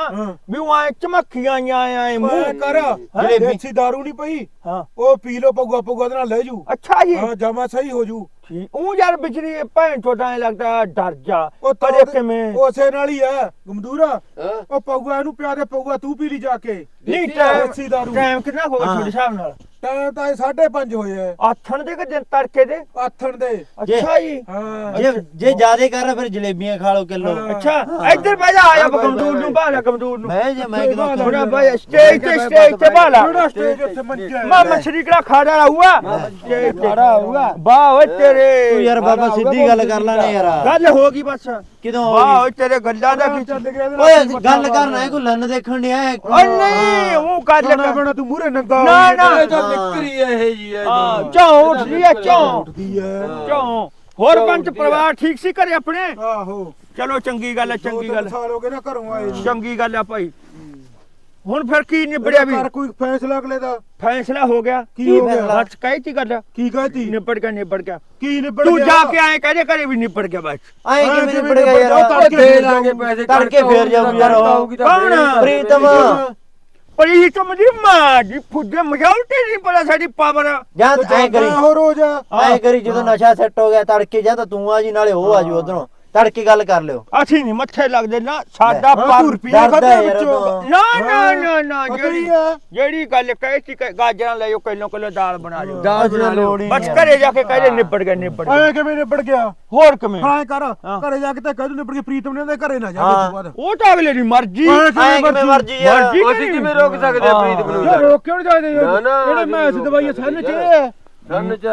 S5: ਵੀ ਉਹ ਆਏ ਚਮਕੀਆਂ ਆਈਆਂ ਆਏ
S3: ਮੈਂ
S5: ਮੂੰਹ।
S3: ਕਰ।
S2: ਜਲੇਬੀ।
S3: ਦੇਸੀ दारू ਨਹੀਂ ਪਈ।
S5: ਹਾਂ।
S3: ਉਹ ਪੀ ਲੋ ਪਊਗਾ ਪਊਗਾ ਉਹਦੇ ਨਾਲ ਲੈ ਜੂ
S5: ਅੱਛਾ ਜੀ।
S3: ਹਾਂ ਜਮਾ ਸਹੀ ਹੋ ਜੂ
S5: ਉਹ ਯਾਰ ਬਿਜਲੀ ਭੈਣ ਚੋਦਾ ਐ ਲੱਗਦਾ ਡਰ ਜਾ।
S3: ਉਹ ਤਾਂ
S5: ਕਦੇ ਕਿਵੇਂ?
S3: ਉਸੇ ਨਾਲ ਹੀ ਆ ਗਮਦੂਰਾ
S4: ਹਾਂ।
S3: ਉਹ ਪਊਗਾ ਇਹਨੂੰ ਪਿਆ ਦੇ ਪਊਗਾ ਤੂੰ ਪੀ ਲਈ ਜਾ ਕੇ।
S5: ਨਹੀਂ ਟਾਈਮ
S3: ਦੇਸੀ ਦਾਰੂ।
S5: ਟਾਈਮ ਕਿੰਨਾ ਹੋਗਾ
S2: ਹਾਂ।
S5: ਤੁਹਾਡੇ ਹਿਸਾਬ ਨਾਲ।
S3: ਟਾਈਮ ਤਾਂ 5:30 ਹੋਏ ਆ
S5: ਆਥਣ ਦੇ ਕਿ ਦਿਨ ਤੜਕੇ ਦੇ?
S3: ਆਥਣ ਦੇ।
S5: ਅੱਛਾ ਜੀ
S3: ਹਾਂ।
S2: ਜੇ ਜੇ ਜ਼ਿਆਦੇ ਕਰ ਫਿਰ ਜਲੇਬੀਆਂ ਖਾ ਲਓ ਕਿਲੋ।
S5: ਅੱਛਾ ਇੱਧਰ ਬਹਿ ਜਾ ਆਇਆ ਗਮਦੂਰ ਨੂੰ ਬਾਹਲਾ ਗਮਦੂਰ ਨੂੰ।
S2: ਮੈਂ ਜੇ ਮੈਂ ਕਿਦੋਂ
S5: ਥੋੜਾ ਬਾਈ ਸਟੇਜ ਤੇ ਸਟੇਜ ਤੇ ਬਾਹਲਾ
S3: ਕਿਹੜਾ ਸਟੇਜ ਉੱਥੇ ਮੰਜਾ
S5: ਮਾਂ ਮਛਲੀ ਕਿਹੜਾ ਖਾੜਾ ਰਹੂਗਾ ਸਟੇਜ ਤੇ ਖੜਾ ਹੋਊਗਾ ਵਾਹ ਓਏ ਤੇਰੇ।
S2: ਤੂੰ ਯਾਰ ਬਾਬਾ ਸਿੱਧੀ ਗੱਲ ਕਰ ਲੈਣੇ ਯਾਰ।
S5: ਗੱਲ ਹੋ ਗਈ ਬਸ।
S2: ਕਿਦੋਂ
S5: ਵਾਹ
S2: ਹੋ
S5: ਓਏ ਤੇਰੇ ਗੱਲਾਂ ਦਾ ਕੀ
S2: ਓਏ ਗੱਲ ਕਰਨਾ ਹੈ ਕੋਈ ਲੰਨ ਦੇਖਣ ਡਿਆ
S5: ਓਏ ਨਹੀਂ ਉਹ ਗੱਲ
S3: ਬਣਾ
S5: ਕਰ।
S3: ਬਣਾ ਤੂੰ ਮੂਰੇ ਨੰਗਾ
S5: ਨਾ, ਨਾ।
S4: ਨਿਕਰੀ ਇਹ ਜੀ ਹੈ
S5: ਹਾਂ ਚੌਂ ਉੱਠਦੀ ਐ ਚੌਂ।
S3: ਉੱਠਦੀ ਹੈ।
S5: ਚੌਂ। ਹੋਰ ਪੰਜ ਪਰਿਵਾਰ ਠੀਕ ਸੀ ਘਰੇ ਆਪਣੇ?
S3: ਆਹੋ।
S5: ਚਲੋ ਚੰਗੀ ਗੱਲ ਹੈ ਚੰਗੀ ਗੱਲ
S3: ਸਾਲ ਹੋ ਗਏ ਨਾ ਘਰੋਂ ਆਏ।
S5: ਚੰਗੀ ਗੱਲ ਆ ਭਾਈ। ਹੁਣ ਫਿਰ ਕੀ ਨਿਬੜਿਆ ਵੀ?
S3: ਕਰ ਕੋਈ ਫੈਸਲਾ ਅਗਲੇ ਦਾ?
S5: ਫੈਸਲਾ ਹੋ ਗਿਆ।
S3: ਕੀ ਹੋ ਗਿਆ?
S5: ਬਸ ਕਹੀ ਤੀ ਗੱਲ।
S3: ਕੀ ਕਹਤੀ
S5: ਨਿਬੜ ਗਿਆ ਨਿਬੜ ਗਿਆ।
S3: ਕੀ ਨਿਬੜ
S5: ਤੂੰ ਜਾ ਕੇ ਆਏ ਕਹਦੇ ਘਰੇ ਵੀ ਨਿਬੜ ਗਿਆ ਬਸ।
S2: ਆਏ
S3: ਹਾਂ,
S2: ਕਿਵੇਂ ਨਿਬੜ ਗਿਆ ਯਾਰ?
S4: ਲਾਂਗੇ ਪੈਸੇ
S2: ਤੜਕੇ ਫੇਰ ਜਾਊਗੀ ਯਾਰ।
S5: ਕੌਣ?
S4: ਫੇਰ।
S2: ਪ੍ਰੀਤਮ
S5: ਪ੍ਰੀਤਮ ਦੀ ਮਾਂ ਦੀ ਫੁੱਦੇ ਮਜਾਲਟੀ ਨਹੀਂ ਪਤਾ ਸਾਡੀ ਪਾਵਰ
S2: ਜਾਂ ਐ ਕਰੀ।
S3: ਹੋ ਰੋਜ਼।
S2: ਐ ਕਰੀ ਜਦੋਂ ਨਸ਼ਾ ਸੈੱਟ ਹੋ ਗਿਆ ਤੜਕੇ ਜਾਂ ਤਾਂ ਤੂੰ ਆ ਜੀ ਨਾਲੇ ਉਹ ਆ ਜੀ ਉਧਰੋਂ। ਤੜਕੇ ਗੱਲ ਕਰ ਲਿਓ।
S5: ਅਸੀਂ ਨਹੀਂ ਮੱਥੇ ਲੱਗਦੇ ਨਾ ਸਾਡਾ ਪਰ
S2: ਡਰਦਾ
S3: ਖਾਧਾ
S2: ਯਾਰ
S3: ਵਿੱਚੋਂ।
S2: ਉਦੋਂ।
S5: ਨਾ ਨਾ ਨਾ ਨਾ
S3: ਪਤਾ ਹੀ
S5: ਜਿਹੜੀ
S3: ਆ?
S5: ਜਿਹੜੀ ਗੱਲ ਕਹੀ ਸੀ ਕਿ ਗਾਜਰਾਂ ਲੈ ਜਾਓ ਕਿਲੋ ਕਿਲੋ ਦਾਲ ਬਣਾ ਲਿਓ।
S2: ਦਾਲ ਬਣਾ ਲੋੜ ਹੀ
S5: ਬਸ
S2: ਨਹੀਂ
S5: ਘਰੇ ਜਾ ਕੇ ਕਹਦੇ ਨਿਬੜ ਗਿਆ ਨਿਬੜ ਗਿਆ।
S3: ਐ ਕਿਵੇਂ ਨਿਬੜ ਗਿਆ?
S5: ਹੋਰ ਕਿਵੇਂ?
S3: ਹਾਂ ਐਂ ਕਰ।
S5: ਹਾਂ।
S3: ਘਰੇ ਜਾ ਕੇ ਤਾਂ ਕਹਿ ਦੂ ਨਿਬੜ ਕੇ ਪ੍ਰੀਤਮ ਨੇ ਉਹਦੇ ਘਰੇ ਨਾ ਜਾ
S2: ਹਾਂ।
S3: ਬਾਅਦ
S5: ਉਹ ਤਾਂ ਅਗਲੇ ਦੀ ਮਰਜ਼ੀ।
S3: ਐਂ
S2: ਐ ਕਿਵੇਂ ਮਰਜ਼ੀ
S5: ਮਰਜ਼ੀ
S4: ਅਸੀਂ ਕਿਵੇਂ ਰੋਕ ਸਕਦੇ ਆ ਪ੍ਰੀਤ ਨੂੰ?
S3: ਯਾਰ ਰੋਕ ਕਿਉਂ ਨਹੀਂ ਜਾਂਦੇ
S4: ਨਾ, ਨਾ,
S3: ਇਹਨੇ ਮੈਂ ਅਸੀਂ ਦਵਾਈਆਂ ਸਨ ਚ।
S4: ਸੰਨ ਚ।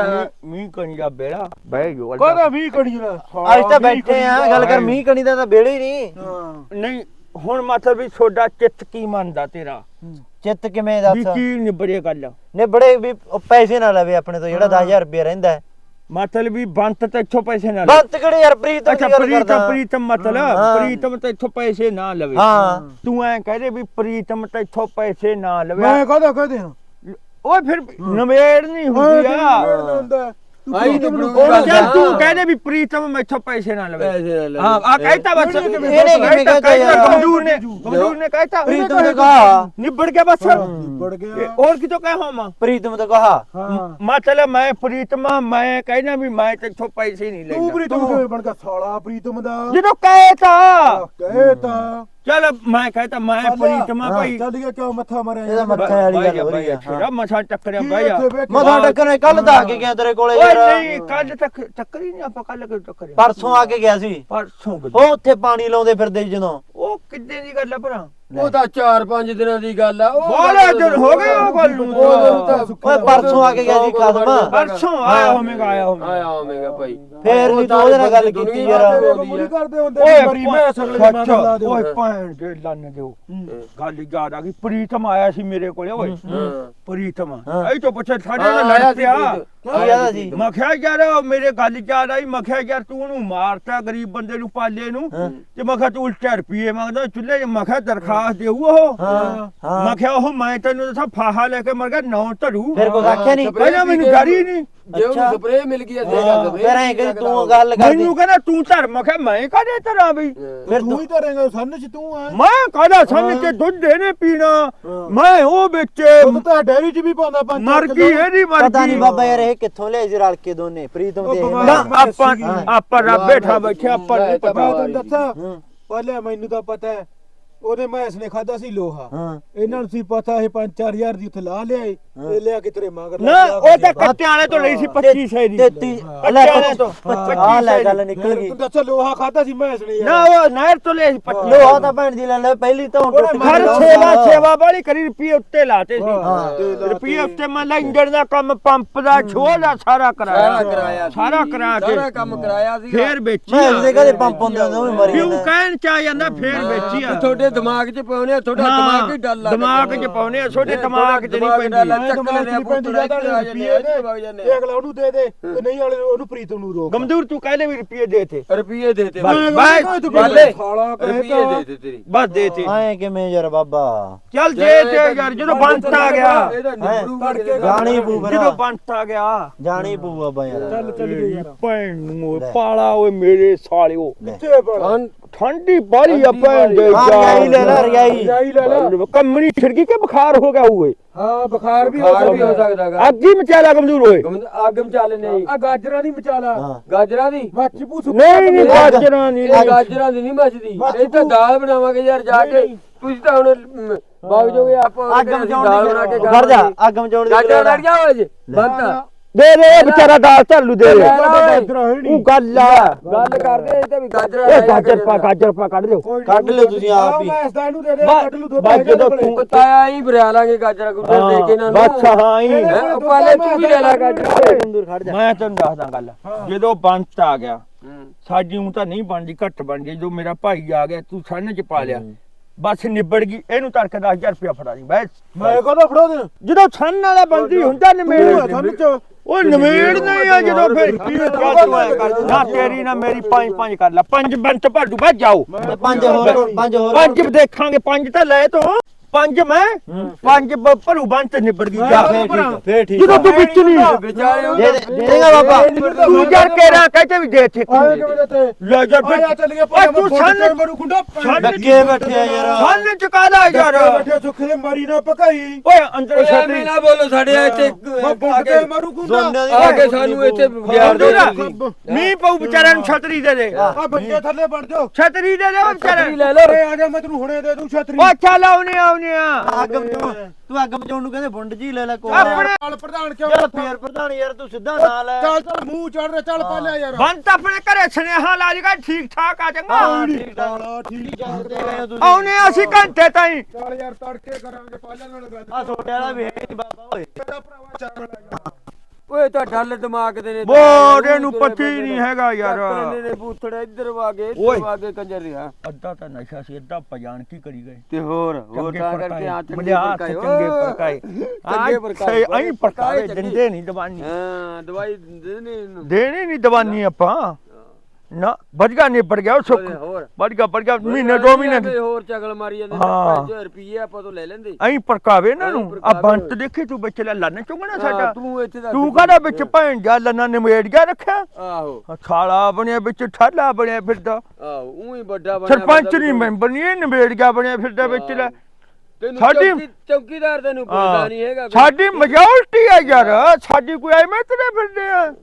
S5: ਮੀਂਹ ਕਣੀ ਦਾ ਬੇੜਾ ਬਹਿ ਗਿਆ
S3: ਕਹਦਾ ਵੀ ਕੜੀ ਨਾ
S2: ਅੱਜ ਤਾਂ ਬੈਠੇ ਆ ਗੱਲ ਕਰ ਮੀਂਹ ਕਣੀ ਦਾ ਤਾਂ ਵੇਲੇ ਹੀ ਨਹੀਂ।
S3: ਹਾਂ।
S5: ਨਹੀਂ ਹੁਣ ਮਤਲਬ ਵੀ ਤੁਹਾਡਾ ਚਿੱਤ ਕੀ ਮੰਨਦਾ ਤੇਰਾ?
S2: ਚਿੱਤ ਕਿਵੇਂ
S5: ਵੀ
S2: ਦੱਸ
S5: ਕੀ ਨਿਬੜੇ ਗੱਲ?
S2: ਨੇ ਬੜੇ ਵੀ ਪੈਸੇ ਨਾ ਲਵੇ ਆਪਣੇ ਤੋਂ ਜਿਹੜਾ 10000 ਰੁਪਏ ਰਹਿੰਦਾ
S5: ਮਤਲਬ ਵੀ ਬੰਤ ਤੇ ਇੱਥੋਂ ਪੈਸੇ ਨਾ ਲਵੇ।
S2: ਬੰਤ ਕਿਹੜੇ ਯਾਰ ਪ੍ਰੀਤਮ
S5: ਅੱਛਾ
S2: ਦੀ
S5: ਪ੍ਰੀਤਮ ਪ੍ਰੀਤਮ ਮਤਲਬ। ਪ੍ਰੀਤਮ ਤੇ ਇੱਥੋਂ ਪੈਸੇ ਨਾ ਲਵੇ।
S2: ਹਾਂ।
S5: ਤੂੰ ਐ ਕਹਦੇ ਵੀ ਪ੍ਰੀਤਮ ਤੇ ਇੱਥੋਂ ਪੈਸੇ ਨਾ ਲਵੇ।
S3: ਮੈਂ ਕਹਦਾ ਕਹਦੇ ਹਾਂ
S5: ਓਏ ਫਿਰ ਨਵੇੜ ਨਹੀਂ ਹੁੰਦੀ ਆ।
S3: ਤੂੰ
S4: ਆਈ ਤੇ
S5: ਉਹ ਜੇ
S4: ਆ।
S5: ਤੂੰ ਕਹਦੇ ਵੀ ਪ੍ਰੀਤਮ ਮੈਥੋਂ ਪੈਸੇ ਨਾ ਲਵੇ।
S4: ਪੈਸੇ ਨਾ ਲਵੇ।
S5: ਹਾਂ ਆ ਕਹਿਤਾ ਬਸ।
S3: ਇਹਨੇ ਕਿਵੇਂ
S2: ਕਹਿਤਾ ਯਾਰ?
S5: ਨੇ ਗਮਦੂਰ ਨੇ ਕਹਿਤਾ।
S2: ਪ੍ਰੀਤਮ ਨੇ ਕਹਾ
S5: ਨਿਬੜ ਗਿਆ ਬਸ।
S3: ਨਿਬੜ ਗਿਆ।
S5: ਹੋਰ ਕਿਤੋਂ ਕਹਿ ਹੋਵਾਂ?
S2: ਪ੍ਰੀਤਮ ਤੋਂ ਕਹਾ
S5: ਮਤਲਬ ਮੈਂ ਪ੍ਰੀਤਮਾ ਮੈਂ ਕਹਿਣਾ ਵੀ ਮੈਂ ਤੇਥੋਂ ਪੈਸੇ ਨਹੀਂ
S3: ਤੂੰ
S5: ਲੈਣਾ
S3: ਪ੍ਰੀਤਮ ਕਿਵੇਂ ਬਣ ਗਿਆ? ਸਾਲਾ ਪ੍ਰੀਤਮ ਦਾ।
S5: ਜਦੋਂ ਕਹਿਤਾ।
S3: ਕਹੇ ਤਾਂ
S5: ਚਲ ਮੈਂ ਕਹਿਤਾ ਮੈਂ ਪ੍ਰੀਤਮਾ ਭਾਈ
S3: ਚੱਲ ਗਿਆ ਕਿਉਂ ਮੱਥਾ ਮਾਰਿਆ
S2: ਇਹਦਾ ਮੱਥਾ ਵਾਲੀ ਗੱਲ ਹੋ ਰਹੀ ਆ
S5: ਛੋੜਾ ਮਸਾ ਟੱਕਰਿਆ
S3: ਕੇ-
S2: ਮਥਾ ਟੱਕਰ ਕੱਲ ਤਾਂ ਆ ਕੇ ਗਿਆ ਤੇਰੇ ਕੋਲੇ
S5: ਓਏ
S2: ਯਾਰ
S5: ਨਹੀਂ ਕੱਲ ਤੱਕ ਟੱਕਰੀ ਨਹੀਂ ਆਪਾਂ ਕੱਲ ਕਿ ਟੱਕਰਿਆ?
S2: ਪਰਸੋਂ ਆ ਕੇ ਗਿਆ ਸੀ।
S5: ਪਰਸੋਂ?
S2: ਉਹ ਉੱਥੇ ਪਾਣੀ ਲਾਉਂਦੇ ਫਿਰਦੇ ਸੀ ਜਦੋਂ।
S5: ਉਹ ਕਿੱਦੇ ਦੀ ਗੱਲ ਆ ਭਰਾ?
S4: ਉਹ ਤਾਂ 4-5 ਦਿਨਾਂ ਦੀ ਗੱਲ ਆ ਉਹ
S5: ਬਾਲੇ ਦਿਨ ਹੋ ਗਏ ਉਹ ਗੱਲ ਨੂੰ
S4: ਉਹ ਤਾਂ।
S2: ਓਏ ਪਰਸੋਂ ਆ ਕੇ ਗਿਆ ਸੀ ਕਦਮ
S5: ਪਰਸੋਂ ਆਇਆ ਹੋਵੇਗਾ ਆਇਆ ਹੋਵੇਗਾ।
S4: ਆਇਆ ਹੋਵੇਗਾ ਭਾਈ।
S2: ਫੇਰ ਨਹੀਂ ਤੂੰ ਉਹਦੇ ਨਾਲ ਗੱਲ ਕੀਤੀ ਯਾਰ
S3: ਨਹੀਂ ਕਰਦੇ ਹੁੰਦੇ
S5: ਓਏ
S3: ਮਰੀ ਮੈਂ ਅਸਲ ਵਿੱਚ ਲਾ ਦੇ
S5: ਓਏ ਭੈਣ ਦੇ ਲੰਨ ਦਿਓ। ਗੱਲ ਯਾਦ ਆ ਗਈ ਪ੍ਰੀਤਮ ਆਇਆ ਸੀ ਮੇਰੇ ਕੋਲੇ ਓਏ। ਪ੍ਰੀਤਮ। ਇਹ ਤੋਂ ਪੁੱਛੇ ਸਾਡੇ ਨਾਲ
S4: ਆਇਆ
S5: ਲੜ
S4: ਸੀ
S5: ਪਿਆ
S4: ਪ੍ਰੀਤਮ।
S2: ਕੀ ਆਦਾ ਸੀ
S5: ਮੈਂ ਕਿਹਾ ਯਾਰ ਉਹ ਮੇਰੇ ਗੱਲ ਯਾਦ ਆਈ ਮੈਂ ਕਿਹਾ ਯਾਰ ਤੂੰ ਉਹਨੂੰ ਮਾਰਤਾ ਗਰੀਬ ਬੰਦੇ ਨੂੰ ਪਾਲੇ ਨੂੰ। ਤੇ ਮੈਂ ਕਿਹਾ ਤੂੰ ਉਲਟਾ ਰੁਪਏ ਮੰਗਦਾ ਚੁੱਲ੍ਹੇ 'ਚ। ਮੈਂ ਕਿਹਾ ਦਰਖਾਸਤ ਦੇਊ ਉਹ।
S2: ਹਾਂ ਹਾਂ।
S5: ਮੈਂ ਕਿਹਾ ਉਹ ਮੈਂ ਤੈਨੂੰ ਦੱਸਾਂ ਫਾਹਾ ਲੈ ਕੇ ਮਰ ਗਿਆ ਨੌ ਧਰੂ।
S2: ਫਿਰ ਕੁਛ ਆਖਿਆ ਨਹੀਂ
S5: ਪਹਿਲਾਂ ਮੈਨੂੰ ਡਰੀ ਨਹੀਂ
S4: ਜੇ
S2: ਅੱਛਾ।
S4: ਉਹਨੂੰ ਸਪਰੇਅ ਮਿਲ ਗਈ ਅੱਧੇ
S2: ਹਾਂ, ਫਿਰ ਐਂ ਕਰੀ ਤੂੰ ਗੱਲ ਕਰਦੀ।
S5: ਮੈਨੂੰ ਕਹਿੰਦਾ ਤੂੰ ਧਰ। ਮੈਂ ਕਿਹਾ ਮੈਂ ਕਾਹਦੇ ਧਰਾਂ ਬਈ?
S2: ਫਿਰ
S3: ਤੂੰ ਹੀ ਧਰੇਗਾ ਸੰਨ ਚ ਤੂੰ ਆ
S5: ਮੈਂ ਕਾਹਦਾ ਸਮਝ ਕੇ ਦੁੱਧ ਇਹਨੇ ਪੀਣਾ। ਮੈਂ ਉਹ ਵਿੱਚ
S3: ਉਹ ਤਾਂ ਡੈਰੀ ਚ ਵੀ ਪਾਉਂਦਾ ਪੰਜ
S5: ਮਰ ਗਈ ਇਹਦੀ ਮਰ
S2: ਪਤਾ ਨਹੀਂ
S5: ਗਈ।
S2: ਬਾਬਾ ਯਾਰ ਇਹ ਕਿੱਥੋਂ ਲਿਆਏ ਸੀ ਰਲ ਕੇ ਦੋਨੇ? ਪ੍ਰੀਤਮ ਤੇ ਇਹ।
S5: ਨਾ
S3: ਮੈਂ
S5: ਆਪਾਂ। ਆਪਾਂ ਰੱਬ ਬੈਠਾ ਬੈਠਿਆ ਆਪਾਂ ਨੂੰ
S4: ਮੈਂ
S5: ਪਤਾ
S3: ਮੈਂ ਦੱਸਾਂ ਪਹਿਲੇ ਮੈਨੂੰ ਤਾਂ ਪਤਾ ਹੈ ਉਹਦੇ ਮੈਸ ਨੇ ਖਾਦਾ ਸੀ ਲੋਹਾ।
S2: ਹਾਂ।
S3: ਇਹਨਾਂ ਨੂੰ ਸੀ ਪਤਾ ਇਹ 5-4000 ਦੀ ਉੱਥੇ ਲਾ ਲਿਆਏ। ਇਹ ਲਿਆ ਕੇ ਤੇਰੇ ਮਗਰ
S5: ਨਾ ਉਹ ਤਾਂ ਕੱਟਿਆਂ ਵਾਲੇ ਤੋਂ ਲਈ ਸੀ 2500 ਦੀ।
S2: ਤੇਤੀ ਲੈ
S5: ਕੱਟਿਆਂ ਤੋਂ।
S2: ਆ ਲੈ ਗੱਲ ਨਿਕਲ ਗਈ।
S3: ਤੂੰ ਦੱਸ ਲੋਹਾ ਖਾਦਾ ਸੀ ਮੈਸ ਨੇ
S5: ਨਾ
S3: ਯਾਰ
S5: ਉਹ ਨਹਿਰ ਤੋਂ ਲਈ ਸੀ 25
S2: ਲੋਹਾ ਤਾਂ ਭੈਣ ਦੀ ਲੈ ਲੈ ਪਹਿਲੀ ਤਾਂ ਹੁਣ ਟੁੱਟ
S5: ਹਰ
S2: ਗਈ
S5: ਸੇਵਾ ਸੇਵਾ ਵਾਲੀ ਕਰੀ ਰੁਪਏ ਉੱਤੇ ਲਾਤੇ ਸੀ। ਰੁਪਏ ਉੱਤੇ ਮੈਂ ਲੈ ਇੰਜਣ ਦਾ ਕੰਮ ਪੰਪ ਦਾ ਛੋਹ ਦਾ ਸਾਰਾ ਕਰਾਇਆ।
S4: ਸਾਰਾ ਕਰਾਇਆ ਸੀ।
S5: ਸਾਰਾ ਕਰਾ ਕੇ।
S4: ਸਾਰਾ ਕੰਮ ਕਰਾਇਆ ਸੀ
S5: ਫੇਰ ਵੇਚੀ
S2: ਮੈਂ
S5: ਆ।
S2: ਉਸਦੇ ਕਦੇ ਪੰਪ ਹੁੰਦੇ ਹੁੰਦੇ ਉਹ ਵੀ ਮਰੀ
S5: ਕਿਉਂ
S2: ਜਾਂਦਾ।
S5: ਕਹਿਣ ਚ ਆ ਜਾਂਦਾ ਫੇਰ ਵੇਚੀ ਆ।
S4: ਤੁਹਾਡੇ ਦਿਮਾਗ 'ਚ ਪਾਉਨੇ ਆ ਤੁਹਾਡਾ ਦਿਮਾਗ ਹੀ ਡੱਲ ਲੱਗਦਾ।
S5: ਦਿਮਾਗ 'ਚ ਪਾਉਨੇ ਆ, ਤੁਹਾਡੇ ਦਿਮਾਗ 'ਚ ਨਹੀਂ ਪੈਂਦੀ।
S4: ਆ,
S3: ਚੱਕ ਲੈਣੇ ਪੁੱਤਰ ਇੱਧਰ ਆ ਜਾਂਦੇ ਆ। ਇੱਧਰ ਵਗ
S6: ਇਹ ਅਗਲਾ ਉਹਨੂੰ ਦੇ ਦੇ ਤੇ ਨਹੀਂ ਵਾਲੇ ਉਹਨੂੰ ਪ੍ਰੀਤ ਨੂੰ ਰੋਕ
S5: ਗਮਦੂਰ ਤੂੰ ਕਹਿ ਲੈ ਵੀ ਰੁਪਏ ਦੇ ਤੇ।
S4: ਰੁਪਏ ਦੇ ਦੇ
S5: ਬਸ
S6: ਬਾਲੇ
S5: ਬਸ
S4: ਬਾਲੇ
S6: ਸਾਲਾ
S4: ਰੁਪਏ ਦੇ ਦੇ ਤੇਰੀ।
S5: ਬਸ ਦੇ ਤੇ।
S2: ਐ ਕਿਵੇਂ ਯਾਰ ਬਾਬਾ?
S5: ਚੱਲ ਦੇ ਤੇ ਯਾਰ ਜਦੋਂ ਬੰਤ ਆ ਗਿਆ।
S2: ਜਾਣੀ ਫਿਰ।
S5: ਜਦੋਂ ਬੰਤ ਆ ਗਿਆ
S2: ਜਾਣੀ ਪੂ ਬਾਬਾ ਯਾਰ।
S6: ਚੱਲ ਚੱਲ ਗਏ ਯਾਰ।
S5: ਭੈਣ ਨੂੰ ਪਾਲਾ ਓਏ ਮੇਰੇ ਸਾਲਿਓ।
S6: ਕਿੱਥੇ ਬੜਾ
S5: ਠੰਡੀ ਬਾਰੀ ਆ ਭੈਣ ਦੇ
S2: ਰਜਾਈ ਲੈ ਲੈ ਰਜਾਈ
S6: ਜਾਈ ਲੈ ਲੈ।
S5: ਕੰਮਣੀ ਛਿੜਕੀ ਕੇ ਬੁਖਾਰ ਹੋ ਗਿਆ ਓਏ
S6: ਹਾਂ ਬੁਖਾਰ ਵੀ
S4: ਹੋ ਸਕਦਾ ਗਾ
S5: ਅੱਗ ਹੀ ਮਚਾਲਾ ਕਮਜ਼ੋਰ ਓਏ
S4: ਅੱਗ ਮਚਾਲੇ ਨਹੀਂ
S6: ਆ ਗਾਜਰਾਂ ਦੀ ਮਚਾਲਾ
S2: ਹਾਂ।
S4: ਗਾਜਰਾਂ ਦੀ?
S6: ਮੱਛ ਪੂ ਸੁੱਕਾ
S5: ਨਹੀਂ ਨਹੀਂ ਬਾਜਣਾ ਨਹੀਂ
S4: ਇਹ ਗਾਜਰਾਂ ਦੀ ਨਹੀਂ ਮੱਚਦੀ ਇਹ ਤਾਂ ਦਾਲ ਬਣਾਵਾਂਗੇ ਯਾਰ ਜਾ ਕੇ। ਤੁਸੀਂ ਤਾਂ ਹੁਣ ਵਗ ਜਾਓਗੇ ਆਪ
S2: ਅੱਗ ਮਚਾਉਣ
S4: ਦਾਲ
S2: ਦੀ
S4: ਬਣਾ ਕੇ
S2: ਕਰ ਜਾ ਅੱਗ ਮਚਾਉਣ ਦੀ
S4: ਗਾਜਰਾਂ ਲੜ ਜਾ ਓਏ ਬੰਦ
S5: ਦੇ ਦੇ ਇਹ ਵਿਚਾਰਾ ਦਾਲ ਝੱਲੂ ਦੇ ਦੇ ਉਹ ਗੱਲ ਆ।
S4: ਗੱਲ ਕਰਦੇ ਇਹ ਤਾਂ ਵੀ ਗਾਜਰਾਂ
S5: ਇਹ ਗਾਜਰ ਪਾ ਗਾਜਰ ਪਾ ਕੱਢ ਦਿਓ
S2: ਕੱਢ ਲਿਓ ਤੁਸੀਂ ਆਪ ਹੀ।
S6: ਮੈਂ ਇਸ ਦਾ ਇਹਨੂੰ ਦੇ ਦੇ
S5: ਬਸ-
S6: ਕੱਢ ਲੂ ਦੋ
S5: ਬਸ
S6: ਪੈਸੇ
S5: ਜਦੋਂ। ਤੂੰ-
S4: ਤਾਇਆ ਹੀ ਬਰਿਆ ਲਾਂਗੇ ਗਾਜਰਾਂ ਗੁੱਜਰ ਦੇ ਕੇ ਇਹਨਾਂ ਨੂੰ।
S5: ਬਸ ਹਾਂ। ਹੀ?
S4: ਪਾਲੇ ਤੂੰ ਵੀ ਲੈ ਲਾ ਗਾਜਰਾਂ।
S2: ਤੰਦੂਰ ਖੜ ਜਾ।
S5: ਮੈਂ ਤੈਨੂੰ ਦੱਸਦਾ ਗੱਲ। ਜਦੋਂ ਬੰਤ ਆ ਗਿਆ। ਸਾਡੀ ਨੂੰ ਤਾਂ ਨਹੀਂ ਬਣਦੀ ਘੱਟ ਬਣ ਗਈ ਜਦੋਂ ਮੇਰਾ ਭਾਈ ਆ ਗਿਆ ਤੂੰ ਸੰਨ ਚ ਪਾ ਲਿਆ। ਬਸ ਨਿਬੜ ਗਈ। ਇਹਨੂੰ ਤੜਕੇ 10000 ਰੁਪਇਆ ਫੜਾ ਦੀ ਬਸ।
S6: ਮੈਂ ਕਦੋਂ ਫੜਾ ਦੇ
S5: ਜਦੋਂ ਸੰਨ ਵਾਲਾ ਬੰਦੀ ਹੁੰਦਾ ਨਿਮੇੜ ਉਹ ਨਿਮੇੜ ਨਹੀਂ ਆ ਜਦੋਂ ਫਿਰ ਨਾ ਤੇਰੀ ਨਾ ਮੇਰੀ ਪੰਜ ਪੰਜ ਕਰ ਲੈ। ਪੰਜ ਬੰਤ ਭਾਡੂ ਬਸ ਜਾਓ।
S2: ਪੰਜ ਹੋਰ ਪੰਜ ਹੋਰ।
S5: ਪੰਜ ਦੇਖਾਂਗੇ ਪੰਜ ਤਾਂ ਲੈ ਤੋ। ਪੰਜ ਮੈਂ ਪੰਜ ਬ- ਭਰੂ ਬੰਤ ਨਿਬੜ ਗਈ। ਜਾ।
S2: ਫੇਰ ਠੀਕ ਫੇਰ ਠੀਕ
S5: ਜਦੋਂ ਤੂੰ ਵਿੱਚ ਨਹੀਂ।
S4: ਵਿਚਾਰੇ ਉਹ
S2: ਦੇ ਦੇ- ਦੇ ਦੇਗਾ ਬਾਬਾ।
S5: ਤੂੰ ਯਾਰ ਕਹਿਣਾ ਕਹਤੇ ਵੀ ਦੇ ਇੱਥੇ
S6: ਆਏ ਕਿਵੇਂ ਦਿੱਤੇ
S5: ਲੈ ਜਾ
S6: ਆਇਆ
S5: ਫਿਰ।
S6: ਚੱਲ ਗਿਆ ਭਾਈ
S5: ਤੂੰ ਸਾਨੂੰ-
S6: ਮਰੂ ਖੁੰਡਾ
S5: ਸਾਨੂੰ-
S2: ਲੱਗੇ ਬੈਠੇ ਆ ਯਾਰ
S5: ਸੰਨ ਚੁਕਾ ਲੈ ਯਾਰ?
S6: ਬੈਠੇ ਸੁੱਖੇ ਦੇ ਮਰੀ ਨਾ ਪਕਾਈ
S5: ਓਏ ਅੰਦਰ ਛੱਡੀ
S4: ਨਾ ਬੋਲੋ ਸਾਡੇ ਇੱਥੇ
S6: ਮੈਂ
S4: ਆ
S6: ਬੁੱਢ
S4: ਕੇ
S6: ਤੇ ਮਰੂ ਖੁੰਡਾ।
S2: ਦੀ
S4: ਆ ਕੇ ਸਾਨੂੰ ਇੱਥੇ ਬਿਆਰ ਦੇ ਤੁਸੀਂ
S5: ਮੀਂਹ ਪਊ ਵਿਚਾਰਿਆਂ ਨੂੰ ਛਤਰੀ ਦੇ ਦੇ।
S6: ਆ ਬੱਚੇ ਥੱਲੇ ਵੜ ਜਾਓ।
S5: ਛਤਰੀ ਦੇ ਦੇ ਉਹ ਵਿਚਾਰਿਆਂ ਨੂੰ।
S4: ਲੈ ਲਓ।
S6: ਓਏ ਆ ਜਾ ਮੈਂ ਤੈਨੂੰ ਹੁਣੇ ਦੇ ਦੂੰ ਛਤਰੀ।
S5: ਉਹ ਚੱਲ ਆਉਨੇ ਆਉਨੇ ਆ।
S2: ਅੱਗ ਮਚਾਉਣ ਤੂੰ ਅੱਗ ਮਚਾਉਣ ਨੂੰ ਕਹਿੰਦੇ ਬੁੰਡ ਜੀ ਲੈ ਲੈ ਕੋਲ।
S5: ਆਪਣੇ
S6: ਚੱਲ ਪ੍ਰਧਾਨ ਕਿਉਂ
S2: ਚੱਲ ਫੇਰ ਪ੍ਰਧਾਨ ਯਾਰ ਤੂੰ ਸਿੱਧਾ ਨਾਲ ਲੈ
S6: ਚੱਲ ਚੱਲ ਮੂੰਹ ਚੜ ਰਿਹਾ ਚੱਲ ਪਾ ਲਿਆ ਯਾਰ।
S5: ਬੰਤ ਆਪਣੇ ਘਰੇ ਸੁਨੇਹਾ ਲਾ ਜਗਾ ਠੀਕ ਠਾਕ ਆ ਚੰਗਾ।
S2: ਠੀਕ ਠਾਕ।
S6: ਠੀਕ
S2: ਤੁਸੀਂ
S5: ਆਉਨੇ ਅਸੀਂ ਘੰਟੇ ਤਾਈਂ।
S6: ਚੱਲ ਯਾਰ ਤੜਕੇ ਕਰਾਂਗੇ ਪਾਲਿਆਂ ਨਾਲ ਗੱਲ।
S2: ਆ ਛੋਟੇ ਵਾਲਾ ਵੀ ਹੈ ਨੀ ਬਾਬਾ ਓਏ।
S6: ਮੇਰਾ ਭਰਾਵਾ ਚੱਲ ਲੱਗਾ
S4: ਓਏ ਤਾਂ ਢੱਲ ਦਿਮਾਗ ਦੇ ਨੇ
S5: ਬੋੜੇ ਨੂੰ ਪਤੀ ਨਹੀਂ ਹੈਗਾ ਯਾਰ।
S4: ਲੈਂਦੇ ਨੇ ਬੂਥੜੇ ਇੱਧਰ ਵਾਗੇ। ਇੱਧਰ ਵਾਗੇ ਕੰਜਰ ਰਿਹਾ
S5: ਅੱਧਾ ਤਾਂ ਨਸ਼ਾ ਸੀ ਅੱਧਾ ਪਜਾਣ ਕੀ ਕਰੀ ਗਏ।
S4: ਤੇ ਹੋਰ ਹੋਰ ਤਾਂ
S5: ਪਰਕਾਏ
S4: ਕਰਕੇ ਆ ਚੰਗੇ ਪਰਕਾਏ
S5: ਚੰਗੇ ਪਰਕਾਏ
S4: ਚੰਗੇ ਪਰਕਾਏ
S5: ਐਂ ਪਰਕਾਵੇ ਦਿੰਦੇ ਨਹੀਂ ਦਵਾਨੀ।
S4: ਹਾਂ ਦਵਾਈ ਨੇ ਇਹਨੂੰ।
S5: ਦੇਣੀ ਨਹੀਂ ਦਵਾਨੀ ਆਪਾਂ। ਨਾ ਵਧੀਆ ਨਿਬੜ ਗਿਆ ਉਹ ਸੁੱਖ
S4: ਓਏ ਹੋਰ।
S5: ਮਹੀਨੇ ਦੋ ਮਹੀਨੇ
S4: ਤੇ ਹੋਰ ਚਗਲ ਮਾਰੀ ਜਾਂਦੇ
S5: ਹਾਂ।
S4: ਨੇ 5 ਰੁਪਏ ਆਪਾਂ ਤੋਂ ਲੈ ਲੈਂਦੇ।
S5: ਐਂ ਪਰਕਾਵੇ ਇਹਨਾਂ ਨੂੰ। ਆ। ਬੰਤ ਦੇਖੀ ਤੂੰ ਵਿੱਚ ਲੈ ਲੰਨ ਚੁੰਗਣਾ ਸਾਡਾ।
S4: ਹਾਂ, ਤੂੰ ਇੱਥੇ ਦਾ
S5: ਤੂੰ ਕਾਹਦਾ ਵਿੱਚ ਭੈਣ ਜਾ ਲੰਨਾ ਨਿਮੇੜ ਗਿਆ ਰੱਖਿਆ।
S4: ਆਹੋ।
S5: ਖਾਲਾ ਬਣਿਆ ਵਿੱਚ ਠਾਲਾ ਬਣਿਆ ਫਿਰਦਾ।
S4: ਆਹੋ ਉਹੀ ਵੱਡਾ ਬਣਿਆ
S5: ਸਰਪੰਚ ਨਹੀਂ ਮੈਂਬਰ ਨਹੀਂ ਇਹ ਨਿਬੇੜ ਗਿਆ ਬਣਿਆ ਫਿਰਦਾ ਵਿੱਚ ਲੈ।
S4: ਤੈਨੂੰ
S5: ਸਾਡੀ-
S4: ਚੌਕੀ- ਚੌਕੀਦਾਰ ਤੈਨੂੰ ਪੁੱਛਦਾ ਨਹੀਂ ਹੈਗਾ ਕੋਈ।
S5: ਸਾਡੀ ਮੈਜੋਰਟੀ ਆ ਯਾਰ। ਸਾਡੀ ਕੋਈ ਐਵੇਂ ਤੁਰੇ ਫਿਰਦੇ ਆ।